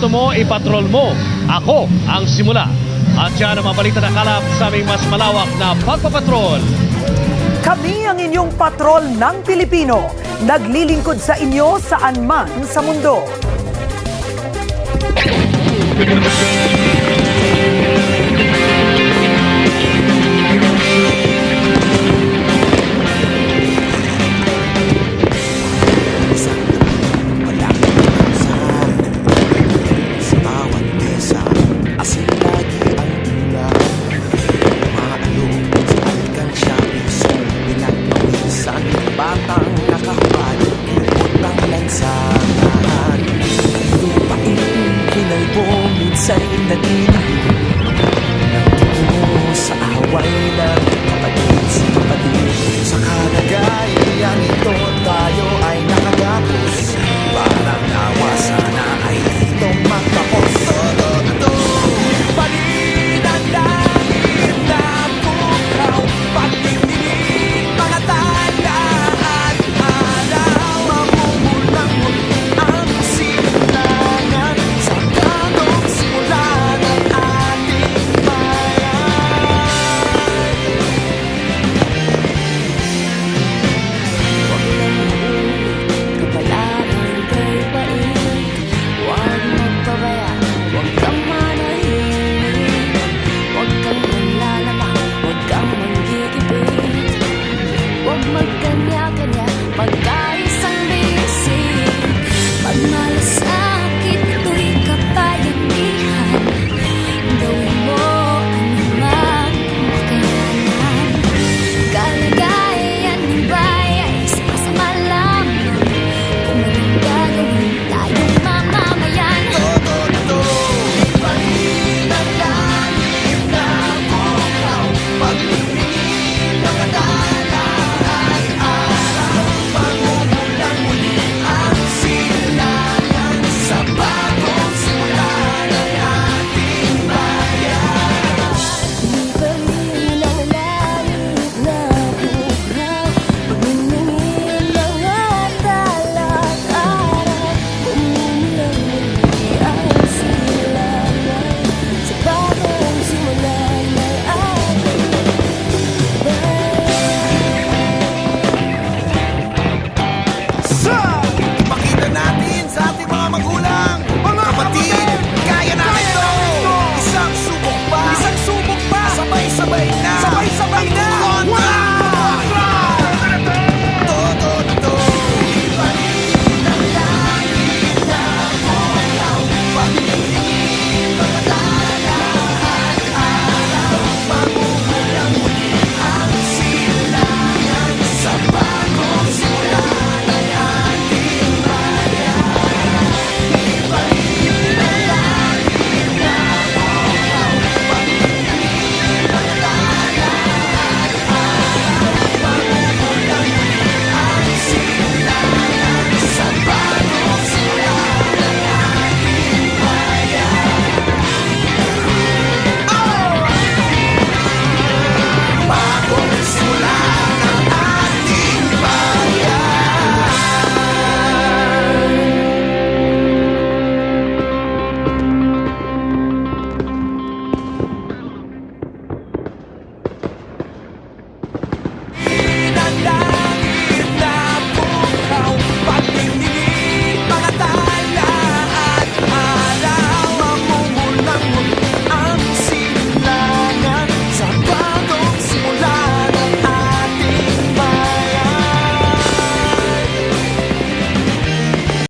auto mo, ipatrol mo. Ako ang simula. At yan ang mabalita na kalap sa aming mas malawak na pagpapatrol. Kami ang inyong patrol ng Pilipino. Naglilingkod sa inyo saan man sa mundo. Batang nakahubad, ikot ang lansangan. Lupain, kinalbo, minsa'y naginahin